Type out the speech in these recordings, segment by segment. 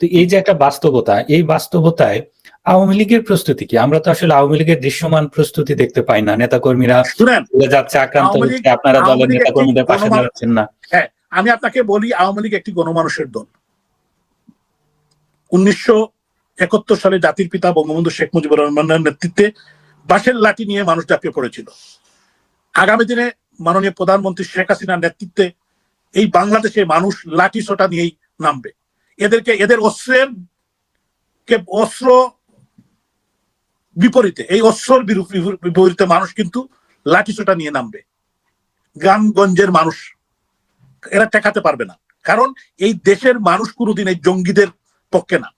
তো এই যে একটা বাস্তবতা এই বাস্তবতায় আওয়ামী লীগের প্রস্তুতি কি? আমরা তো আসলে আওয়ামী লীগের দৃশ্যমান প্রস্তুতি দেখতে পাই না। নেতাকর্মীরা চলে যাচ্ছে আক্রান্ত হচ্ছে আপনারা দলের নেতাকর্মীদের পাশে দাঁড়াচ্ছেন না। হ্যাঁ আমি আপনাকে বলি আওয়ামী লীগ একটি গণমানুষের দল। উনিশশো একাত্তর সালে জাতির পিতা বঙ্গবন্ধু শেখ মুজিবুর রহমানের নেতৃত্বে বাঁশের লাঠি নিয়ে মানুষ ঝাঁপিয়ে পড়েছিল আগামী দিনে মাননীয় প্রধানমন্ত্রী শেখ হাসিনার নেতৃত্বে এই বাংলাদেশে মানুষ লাঠি সোটা নিয়েই নামবে। এদেরকে, এদের অস্ত্রের কে অস্ত্র বিপরীতে, এই অস্ত্রের বিপরীতে মানুষ কিন্তু লাঠি সোটা নিয়ে নামবে। গ্রামগঞ্জের মানুষ, এরা ঠেকাতে পারবে না। কারণ এই দেশের মানুষ কোনোদিন এই জঙ্গিদের পক্ষে না।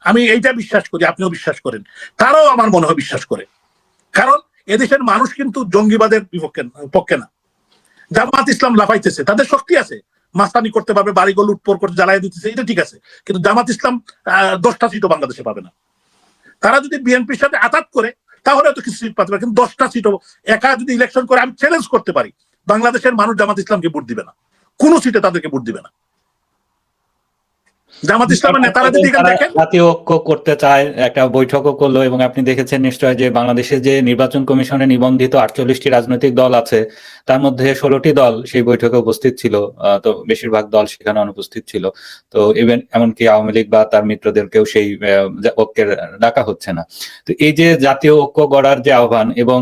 আমি এইটা বিশ্বাস করি, আপনিও বিশ্বাস করেন। তারাও আমার মনে হয় বিশ্বাস করে। কারণ এদেশের মানুষ কিন্তু জঙ্গিবাদের বিপক্ষে, পক্ষে না। জামাত ইসলাম লাফাইতেছে, তাদের শক্তি আছে। মাস্তানি করতে পারবে বাড়িগুলো লুটপোর করতে জ্বালাই দিতেছে, এটা ঠিক আছে। কিন্তু জামাত ইসলাম দশটা সিটও বাংলাদেশে পাবে না। তারা যদি বিএনপির সাথে আতাত করে, তাহলে তো কিছু সিট পাতে পারে, কিন্তু দশটা সিটও একা যদি ইলেকশন করে, আমি চ্যালেঞ্জ করতে পারি, বাংলাদেশের মানুষ জামাত ইসলামকে ভোট দিবে না। কোনো সিটে তাদেরকে ভোট দিবে না। জামাত ইসলামের নেতারা যদি এখানে দেখেন। জাতীয় ঐক্য করতে চায় একটা বৈঠকও করল এবং আপনি দেখেছেন নিশ্চয় যে বাংলাদেশে যে নির্বাচন কমিশনে নিবন্ধিত আটচল্লিশটি রাজনৈতিক দল আছে তার মধ্যে ষোলোটি দল সেই বৈঠকে উপস্থিত ছিল তো বেশিরভাগ দল সেখানে অনুপস্থিত ছিল। তো ইভেন এমনকি আওয়ামী লীগ বা তার মিত্রদেরকেও সেই ঐক্যের ডাকা হচ্ছে না। তো এই যে জাতীয় ঐক্য গড়ার যে আহ্বান এবং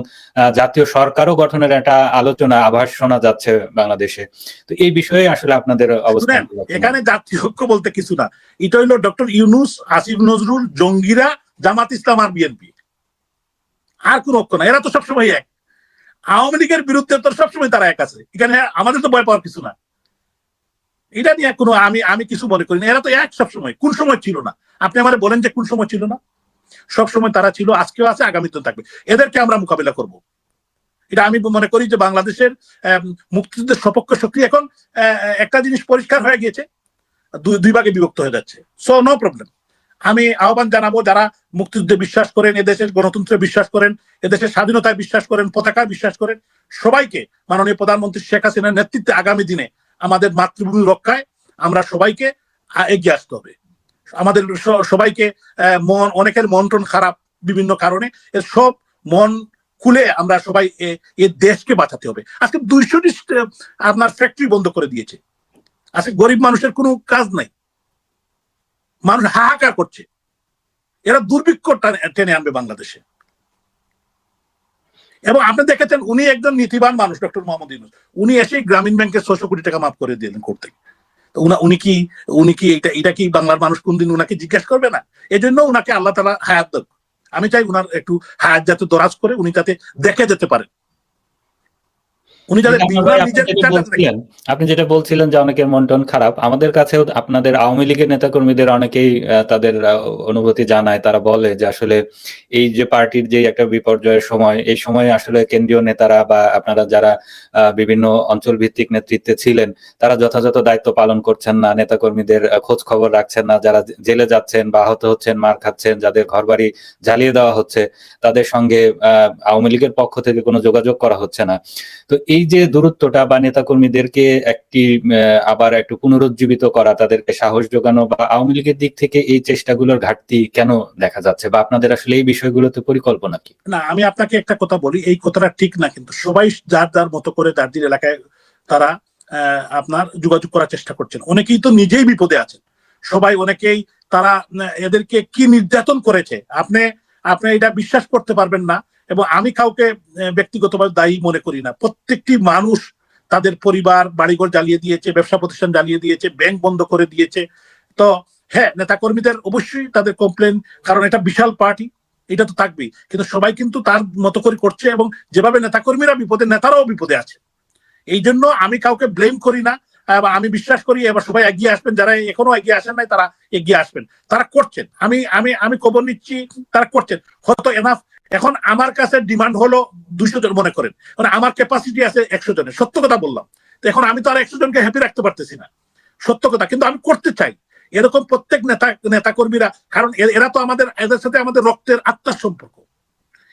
জাতীয় সরকারও গঠনের একটা আলোচনা আভাস শোনা যাচ্ছে বাংলাদেশে। তো এই বিষয়ে আসলে আপনাদের অবস্থান এখানে জাতীয় ঐক্য বলতে কিছু না এটা হইল ডক্টর ইউনুস, আসিফ নজরুল, জঙ্গিরা, জামাত ইসলাম আর বিএনপি। আর কোন ঐক্য না এরা তো সবসময় এক। আওয়ামী লীগের বিরুদ্ধে তো সবসময় তারা এক আছে। এখানে আমাদের তো ভয় পাওয়ার কিছু না। এটা নিয়ে কোনো আমি আমি কিছু মনে করি না। এরা তো এক সবসময়। কোন সময় ছিল না? আপনি আমার বলেন যে কোন সময় ছিল না? সব সময় তারা ছিল, আজকেও আছে, আগামীতেও থাকবে। এদেরকে আমরা মোকাবিলা করব। এটা আমি মনে করি যে বাংলাদেশের মুক্তিযুদ্ধের সপক্ষ শক্তি এখন একটা জিনিস পরিষ্কার হয়ে গিয়েছে। দুই ভাগে বিভক্ত হয়ে যাচ্ছে। সো নো প্রবলেম আমি আহ্বান জানাব যারা মুক্তিযুদ্ধে বিশ্বাস করেন এদেশের গণতন্ত্রে বিশ্বাস করেন এদেশের স্বাধীনতায় বিশ্বাস করেন, পতাকায় বিশ্বাস করেন, সবাইকে মাননীয় প্রধানমন্ত্রী শেখ হাসিনার নেতৃত্বে আগামী দিনে আমাদের মাতৃভূমি রক্ষায় আমরা সবাইকে এগিয়ে আসতে হবে। আমাদের সবাইকে মন অনেকের মন টন খারাপ বিভিন্ন কারণে এর সব মন খুলে আমরা সবাই এ- দেশকে বাঁচাতে হবে। আজকে দুইশোটি আপনার ফ্যাক্টরি বন্ধ করে দিয়েছে। আজকে গরিব মানুষের কোনো কাজ নাই। মানুষ হাহাকার করছে। এরা দুর্ভিক্ষ টেনে আনবে বাংলাদেশে। এবং আপনি দেখেছেন, উনি একজন নীতিবান মানুষ, ডক্টর মোহাম্মদ ইউনুস। উনি এসে গ্রামীণ ব্যাংকের ছশো কোটি টাকা মাফ করে দিলেন করতে উনি কি উনি কি এটা এটা কি বাংলার মানুষ কোনদিন উনাকে জিজ্ঞেস করবে না? এজন্য উনাকে আল্লাহ তালা হায়াত আমি চাই উনার একটু হায়াত যাতে দরাজ করে উনি যাতে দেখে যেতে পারেন। উনি যাতে আপনি যেটা বলছিলেন যে অনেকের মন টন খারাপ আমাদের কাছেও আপনাদের আওয়ামী লীগের নেতাকর্মীদের অনেকেই তাদের অনুভূতি জানায় তারা বলে যে আসলে এই যে পার্টির যে একটা বিপর্যয়ের সময় এই সময়ে আসলে কেন্দ্রীয় নেতারা বা আপনারা যারা বিভিন্ন অঞ্চল ভিত্তিক নেতৃত্বে ছিলেন তারা যথাযথ দায়িত্ব পালন করছেন না নেতাকর্মীদের খোঁজ খবর রাখছেন না যারা জেলে যাচ্ছেন বা আহত হচ্ছেন মার খাচ্ছেন যাদের ঘরবাড়ি জ্বালিয়ে দেওয়া হচ্ছে তাদের সঙ্গে আহ, আওয়ামী লীগের পক্ষ থেকে কোনো যোগাযোগ করা হচ্ছে না। তো এই যে দূরত্বটা বা নেতাকর্মীদেরকে একটি আবার একটু পুনরুজ্জীবিত করা, তাদেরকে সাহস যোগানো বা আওয়ামী লীগের দিক থেকে এই চেষ্টাগুলোর ঘাটতি কেন দেখা যাচ্ছে? বা আপনাদের আসলে এই বিষয়গুলোতে পরিকল্পনা কি? না, আমি আপনাকে একটা কথা বলি, এই কথাটা ঠিক না কিন্তু সবাই যার যার মতো করে যার এলাকায় তারা আপনার যোগাযোগ করার চেষ্টা করছেন। অনেকেই তো নিজেই বিপদে আছেন। সবাই অনেকেই তারা, এদেরকে কি নির্যাতন করেছে? আপনি আপনি এটা বিশ্বাস করতে পারবেন না এবং আমি কাউকে ব্যক্তিগতভাবে দায়ী মনে করি না। প্রত্যেকটি মানুষ তাদের পরিবার, বাড়িঘর জ্বালিয়ে দিয়েছে, ব্যবসা প্রতিষ্ঠান জ্বালিয়ে দিয়েছে, ব্যাংক বন্ধ করে দিয়েছে। তো হ্যাঁ নেতাকর্মীদের অবশ্যই তাদের কমপ্লেন কারণ এটা বিশাল পার্টি এটা তো থাকবেই। কিন্তু সবাই কিন্তু তার মতো করে করছে এবং যেভাবে নেতাকর্মীরা বিপদে, নেতারাও বিপদে আছে। এই জন্য আমি কাউকে ব্লেম করি না আমি বিশ্বাস করি, এবার সবাই এগিয়ে আসবেন, যারা এখনও এগিয়ে আসেন নাই, তারা এগিয়ে আসবেন। তারা করছেন। আমি আমি আমি খবর নিচ্ছি, তারা করছেন। হয়তো এনাফ এখন আমার কাছে ডিমান্ড হলো দুইশো জন মনে করেন। মানে আমার ক্যাপাসিটি আছে একশো জনের। সত্য কথা বললাম। তো এখন আমি তো আর একশো জনকে হ্যাপি রাখতে পারতেছি না। সত্য কথা। কিন্তু আমি করতে চাই। এরকম প্রত্যেক নেতা, নেতাকর্মীরা, কারণ এরা তো আমাদের, এদের সাথে আমাদের রক্তের আত্মার সম্পর্ক।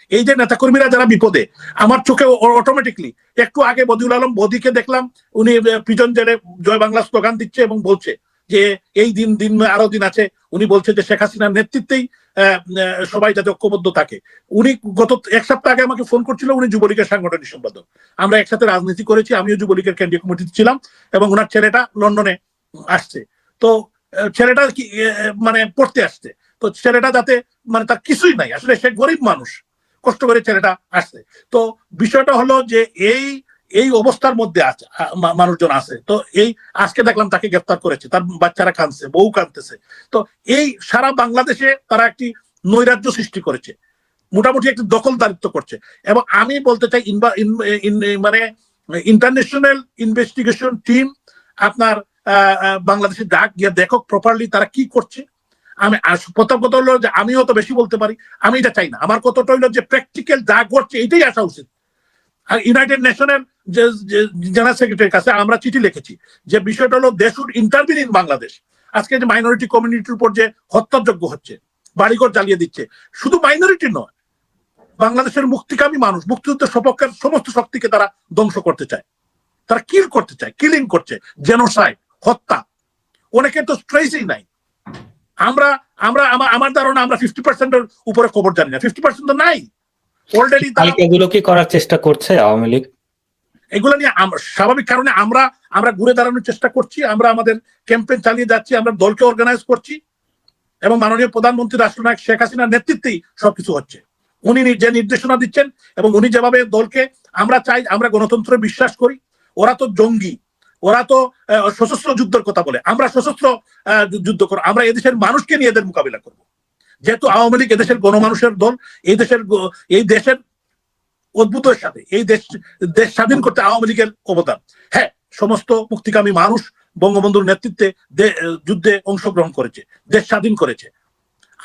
এই যে নেতাকর্মীরা যারা বিপদে, আমার চোখে অটোমেটিকলি একটু আগে বদিউল আলম বদিকে দেখলাম, উনি পিজন জেলে জয় বাংলা স্লোগান দিচ্ছে এবং বলছে যে এই দিন দিন আরও দিন আছে। উনি বলছে যে শেখ হাসিনার নেতৃত্বেই সবাই যাতে ঐক্যবদ্ধ থাকে। উনি গত এক সপ্তাহ আগে আমাকে ফোন করছিল, উনি যুবলীগের সাংগঠনিক সম্পাদক। আমরা একসাথে রাজনীতি করেছি, আমিও যুবলীগের কেন্দ্রীয় কমিটিতে ছিলাম এবং ওনার ছেলেটা লন্ডনে আসছে। তো ছেলেটা কি মানে পড়তে আসছে। তো ছেলেটা যাতে মানে তার কিছুই নাই। আসলে সে গরিব মানুষ। কষ্ট করে ছেলেটা আসছে। তো বিষয়টা হলো যে এই এই অবস্থার মধ্যে আছে মানুষজন আছে। তো এই আজকে দেখলাম তাকে গ্রেফতার করেছে, তার বাচ্চারা কাঁদছে, বউ কাঁদতেছে। তো এই সারা বাংলাদেশে তারা একটি নৈরাজ্য সৃষ্টি করেছে, মোটামুটি একটি দখলদারিত্ব করছে। এবং আমি বলতে চাই মানে ইন্টারন্যাশনাল ইনভেস্টিগেশন টিম, আপনার বাংলাদেশে ডাক গিয়ে দেখো প্রপারলি তারা কি করছে। আমি প্রথম কথা হলো যে আমিও তো বেশি বলতে পারি, আমি এটা চাই না। আমার কথাটা হলো যে প্র্যাকটিক্যাল যা করছে, এটাই আসা উচিত। আর ইউনাইটেড নেশনের যে জেনারেল সেক্রেটারির কাছে আমরা চিঠি লিখেছি যে বিষয়টা হলো they should intervene in Bangladesh আজকে যে মাইনরিটি কমিউনিটির উপর যে হত্যাযোগ্য হচ্ছে, বাড়িঘর জ্বালিয়ে দিচ্ছে, শুধু মাইনরিটি নয়, বাংলাদেশের মুক্তিকামী মানুষ, মুক্তিযুদ্ধের সপক্ষের সমস্ত শক্তিকে তারা ধ্বংস করতে চায়। তারা কিল করতে চায় কিলিং করছে জেনোসাইড হত্যা। অনেকে তো স্ট্রেসই নাই। আমরা আমরা আমার ধারণা আমরা ফিফটি পার্সেন্টের উপরে খবর জানি না। ফিফটি পার্সেন্ট তো নাই। অলরেডি তালিকাগুলো কি করার চেষ্টা করছে আওয়ামী লীগ? এগুলো নিয়ে স্বাভাবিক কারণে আমরা আমরা ঘুরে দাঁড়ানোর চেষ্টা করছি, আমরা আমাদের ক্যাম্পেইন চালিয়ে যাচ্ছি, আমরা দলকে অর্গানাইজ করছি এবং মাননীয় প্রধানমন্ত্রী রাষ্ট্রনায়ক শেখ হাসিনার নেতৃত্বেই সবকিছু হচ্ছে। উনি যে নির্দেশনা দিচ্ছেন এবং উনি যেভাবে দলকে আমরা চাই, আমরা গণতন্ত্রে বিশ্বাস করি, ওরা তো জঙ্গি, ওরা তো সশস্ত্র যুদ্ধের কথা বলে, আমরা সশস্ত্র যুদ্ধ করব, আমরা এদেশের মানুষকে নিয়ে এদের মোকাবিলা করব। যেহেতু আওয়ামী লীগ এদেশের গণমানুষের দল, এই দেশের এই দেশের অদ্ভুতের সাথে। এই দেশ দেশ স্বাধীন করতে আওয়ামী লীগের অবদান। হ্যাঁ সমস্ত মুক্তিকামী মানুষ বঙ্গবন্ধুর নেতৃত্বে যুদ্ধে অংশগ্রহণ করেছে, দেশ স্বাধীন করেছে।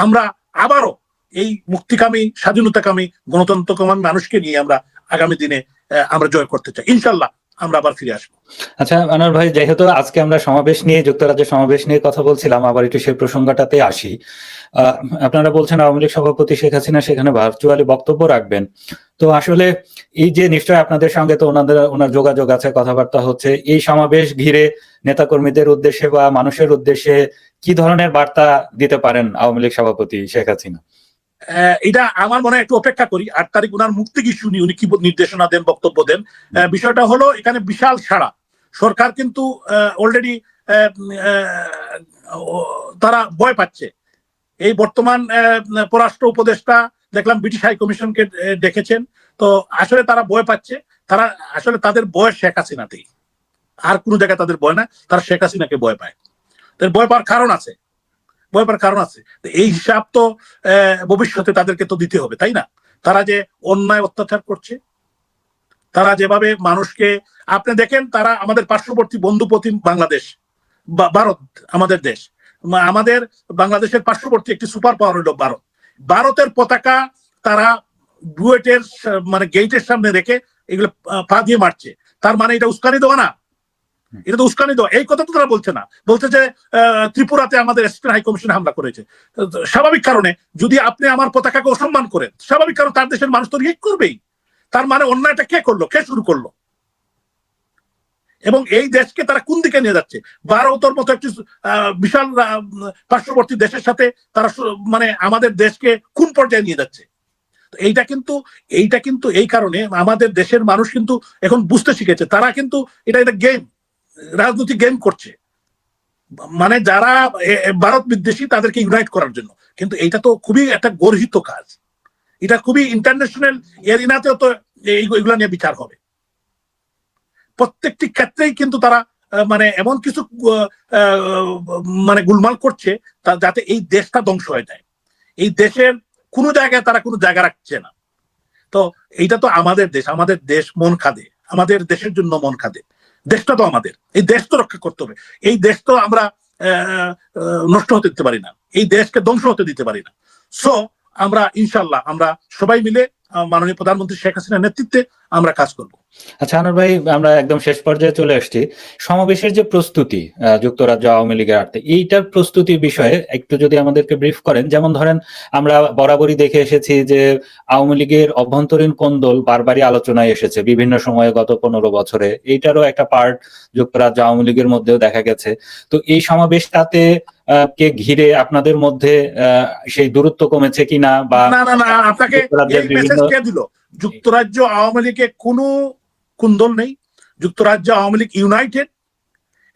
আমরা আবারও এই মুক্তিকামী, স্বাধীনতাকামী, গণতন্ত্রকামী মানুষকে নিয়ে আমরা আগামী দিনে আমরা জয় করতে চাই। ইনশাল্লাহ আমরা আবার ফিরে আসব। আচ্ছা আনোয়ার ভাই যেহেতু আজকে আমরা সমাবেশ নিয়ে যুক্তরাজ্যের সমাবেশ নিয়ে কথা বলছিলাম, আবার একটু সেই প্রসঙ্গটাতে আসি। আপনারা বলছেন আওয়ামী লীগ সভাপতি শেখ হাসিনা সেখানে ভার্চুয়ালি বক্তব্য রাখবেন। তো আসলে এই যে নিশ্চয় আপনাদের সঙ্গে তো ওনাদের, ওনার যোগাযোগ আছে, কথাবার্তা হচ্ছে, এই সমাবেশ ঘিরে নেতাকর্মীদের উদ্দেশ্যে বা মানুষের উদ্দেশ্যে কি ধরনের বার্তা দিতে পারেন আওয়ামী লীগ সভাপতি শেখ হাসিনা? এটা আমার মনে একটু অপেক্ষা করি। আট তারিখ উনার মুক্তি কি শুনি, উনি কি নির্দেশনা দেন, বক্তব্য দেন? বিষয়টা হলো, এখানে বিশাল সাড়া। সরকার কিন্তু অলরেডি তারা ভয় পাচ্ছে। এই বর্তমান পররাষ্ট্র উপদেষ্টা, দেখলাম ব্রিটিশ হাই কমিশনকে ডেকেছেন। তো আসলে তারা ভয় পাচ্ছে। তারা, আসলে তাদের বয়স শেখ হাসিনাতেই। আর কোনো জায়গায় তাদের ভয় না। তারা শেখ হাসিনাকে ভয় পায়। তাদের ভয় পাওয়ার কারণ আছে। ভয় কারণ আছে। এই হিসাব তো ভবিষ্যতে তাদেরকে তো দিতে হবে, তাই না? তারা যে অন্যায় অত্যাচার করছে, তারা যেভাবে মানুষকে, আপনি দেখেন তারা আমাদের পার্শ্ববর্তী বন্ধুপতি বাংলাদেশ ভারত, আমাদের দেশ। আমাদের বাংলাদেশের পার্শ্ববর্তী একটি সুপার পাওয়ার হলো ভারত। ভারতের পতাকা তারা বুয়েটের মানে গেটের সামনে রেখে এগুলো পা দিয়ে মারছে। তার মানে এটা উস্কানি দেওয়া না। এটা তো উস্কানি দেওয়া। এই কথা তো তারা বলছে না। বলছে যে ত্রিপুরাতে আমাদের অ্যাসিস্ট্যান্ট হাই কমিশন হামলা করেছে। স্বাভাবিক কারণে যদি আপনি আমার পতাকাকে অসম্মান করেন, স্বাভাবিক কারণ তার দেশের মানুষ তো রিয়েক্ট করবেই। তার মানে অন্যায়টা কে করল? কে শুরু করল? এবং এই দেশকে তারা কোন দিকে নিয়ে যাচ্ছে? ভারতের মতো একটি বিশাল পার্শ্ববর্তী দেশের সাথে তারা মানে আমাদের দেশকে কোন পর্যায়ে নিয়ে যাচ্ছে? এইটা কিন্তু এইটা কিন্তু এই কারণে আমাদের দেশের মানুষ কিন্তু এখন বুঝতে শিখেছে। তারা কিন্তু এটা এটা গেম। রাজনৈতিক গেম করছে। মানে যারা ভারত বিদ্বেষী, তাদেরকে ইউনাইট করার জন্য। কিন্তু এটা তো খুবই একটা গর্হিত কাজ। এটা খুবই ইন্টারন্যাশনাল এরিনাতেও তো এই- এগুলা নিয়ে বিচার হবে। প্রত্যেকটি ক্ষেত্রেই কিন্তু তারা মানে এমন কিছু মানে গুলমাল করছে যাতে এই দেশটা ধ্বংস হয়ে যায়। এই দেশের কোনো জায়গায় তারা কোনো জায়গা রাখছে না। তো এইটা তো আমাদের দেশ আমাদের দেশ মন খাদে। আমাদের দেশের জন্য মন খাদে। দেশটা তো আমাদের। এই দেশ তো রক্ষা করতে হবে। এই দেশ তো আমরা নষ্ট হতে দিতে পারি না। এই দেশকে ধ্বংস হতে দিতে পারি না। সো আমরা ইনশাল্লাহ, আমরা সবাই মিলে মাননীয় প্রধানমন্ত্রী শেখ হাসিনার নেতৃত্বে আমরা কাজ করব। আচ্ছা আনোয়ার ভাই, আমরা একদম শেষ পর্যায়ে চলে আসছি। সমাবেশের যে প্রস্তুতি যুক্তরাজ্য আওয়ামী লীগের আর্থে এইটার প্রস্তুতি বিষয়ে একটু যদি আমাদেরকে ব্রিফ করেন, যেমন ধরেন আমরা বরাবরই দেখে এসেছি যে আওয়ামী লীগের অভ্যন্তরীণ কোন্দল বারবারই আলোচনায় এসেছে, বিভিন্ন সময়ে গত পনেরো বছরে। এইটারও একটা পার্ট যুক্তরাজ্য আওয়ামী লীগের মধ্যেও দেখা গেছে। তো এই সমাবেশটাতে কে ঘিরে আপনাদের মধ্যে সেই দূরত্ব কমেছে কিনা বা না না না আপনাকে কে দিল? যুক্তরাজ্য আওয়ামী লীগে কোনো কুন্দল নেই। যুক্তরাজ্য আওয়ামী লীগ ইউনাইটেড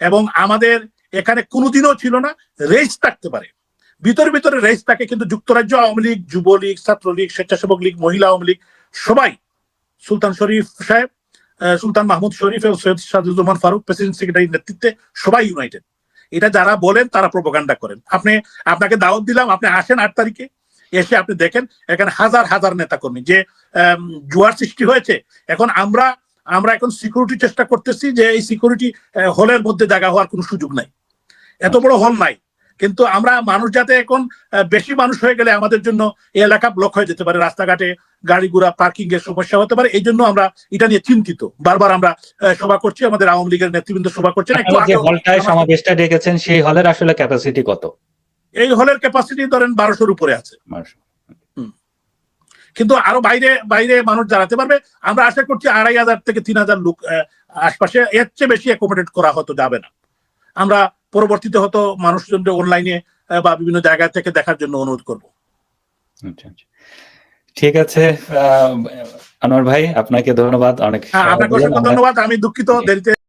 এবং আমাদের এখানে কোনোদিনও ছিল না। রেস থাকতে পারে। ভিতরে ভিতরে রেস থাকে কিন্তু যুক্তরাজ্য আওয়ামী লীগ যুবলীগ ছাত্রলীগ স্বেচ্ছাসেবক লীগ মহিলা আওয়ামী লীগ সবাই সুলতান শরীফ সাহেব সুলতান মাহমুদ শরীফ এবং সৈয়দ সাদুজ্জামান ফারুক প্রেসিডেন্ট সেক্রেটারির নেতৃত্বে সবাই ইউনাইটেড এটা যারা বলেন তারা প্রোপাগান্ডা করেন। আপনি, আপনাকে দাওয়াত দিলাম, আপনি আসেন আট তারিখে, এসে আপনি দেখেন, এখানে হাজার হাজার নেতা কর্মী যে জুয়ার সৃষ্টি হয়েছে, এখন আমরা আমরা এখন সিকিউরিটি চেষ্টা করতেছি যে এই সিকিউরিটি হলের মধ্যে জায়গা হওয়ার কোনো সুযোগ নাই। এত বড় হল নাই। কিন্তু আমরা মানুষ যাতে এখন বেশি মানুষ হয়ে গেলে আমাদের জন্য এই এলাকা ব্লক হয়ে যেতে পারে রাস্তাঘাটে গাড়ি ঘোড়া পার্কিং এর সমস্যা হতে পারে এই জন্য আমরা এটা নিয়ে চিন্তিত। বারবার আমরা সভা করছি আমাদের আওয়ামী লীগের নেতৃবৃন্দ সভা করছেন যে হলটায় সমাবেশটা ডেকেছেন সেই হলের আসলে ক্যাপাসিটি কত? এই হলের ক্যাপাসিটি ধরেন বারোশোর উপরে আছে। কিন্তু আরও বাইরে বাইরে মানুষ দাঁড়াতে পারবে আমরা আশা করছি আড়াই হাজার থেকে তিন হাজার লোক আশপাশে এর চেয়ে বেশি অ্যাকোমোডেট করা হতো যাবে না। আমরা পরবর্তীতে হয়তো মানুষজন অনলাইনে বা বিভিন্ন জায়গা থেকে দেখার জন্য অনুরোধ করব আচ্ছা, আচ্ছা। ঠিক আছে আহ, আনোয়ার ভাই আপনাকে ধন্যবাদ অনেক হ্যাঁ ধন্যবাদ আমি দুঃখিত দেরিতে